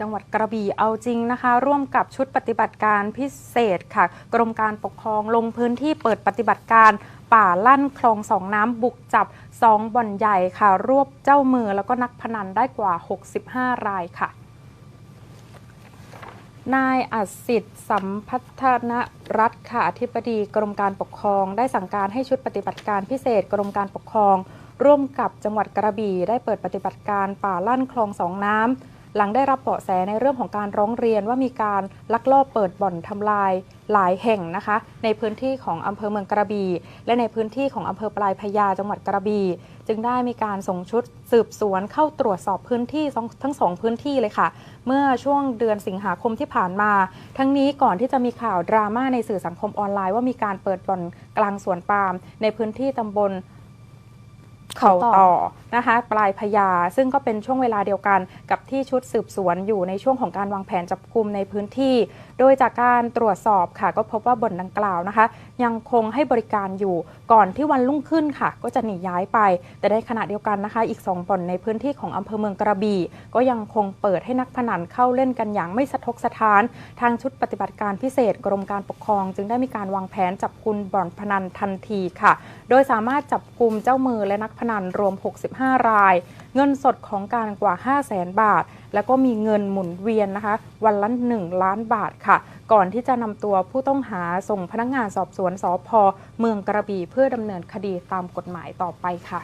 จังหวัดกระบี่เอาจริงนะคะ ร่วมกับชุดปฏิบัติการพิเศษค่ะ กรมการปกครองลงพื้นที่เปิดปฏิบัติการป่าลั่นคลองสองน้ำบุกจับสองบ่อนใหญ่ค่ะ รวบเจ้ามือแล้วก็นักพนันได้กว่า 65 รายค่ะนายอัศิษฐ์สัมพัฒนรัฐค่ะอธิบดีกรมการปกครอง ได้สั่งการให้ชุดปฏิบัติการพิเศษกรมการปกครอง ร่วมกับจังหวัดกระบี่ได้เปิดปฏิบัติการป่าลั่นคลองสองน้ำ หลังได้รับเบาะแสในเรื่องของการร้องเรียนว่ามีการลักลอบเปิดบ่อนทำลายหลายแห่งนะคะ ในพื้นที่ของอำเภอเมืองกระบี่และในพื้นที่ของอำเภอปลายพญาจังหวัดกระบี่จึงได้มีการส่งชุดสืบสวนเข้าตรวจสอบพื้นที่ทั้งสองพื้นที่เลยค่ะ เมื่อช่วงเดือนสิงหาคมที่ผ่านมา ทั้งนี้ก่อนที่จะมีข่าวดราม่าในสื่อสังคมออนไลน์ว่ามีการเปิดบ่อนกลางสวนปาล์มในพื้นที่ตำบล เขาต่อนะคะปลายพญาซึ่งก็เป็นช่วงเวลาเดียวกันกับที่ชุดสืบสวนอยู่ในช่วงของการวางแผนจับกลุ่มในพื้นที่ โดยจากการตรวจสอบค่ะ ก็พบว่าบ่อนดังกล่าวนะคะ ยังคงให้บริการอยู่ก่อนที่วันรุ่งขึ้นค่ะ ก็จะหนีย้ายไป แต่ในขณะเดียวกันนะคะ อีก 2บ่อนในพื้นที่ของอำเภอเมืองกระบี่ก็ยังคงเปิดให้นักพนันเข้าเล่นกันอย่างไม่สะทกสะท้าน ทางชุดปฏิบัติการพิเศษกรมการปกครอง จึงได้มีการวางแผนจับกลุ่มบ่อนพนันทันทีค่ะ โดยสามารถจับกลุ่มเจ้ามือและนักพนันรวม 65 ราย เงินสดของการกว่า 5 0 0แสนบาท แล้วก็มีเงินหมุนเวียนนะคะ วันละ 1 ล้านบาทค่ะ ก่อนที่จะนำตัวผู้ต้องหาส่งพนักงานสอบสวนสพเมืองกระบี่เพื่อดำเนินคดีตามกฎหมายต่อไปค่ะ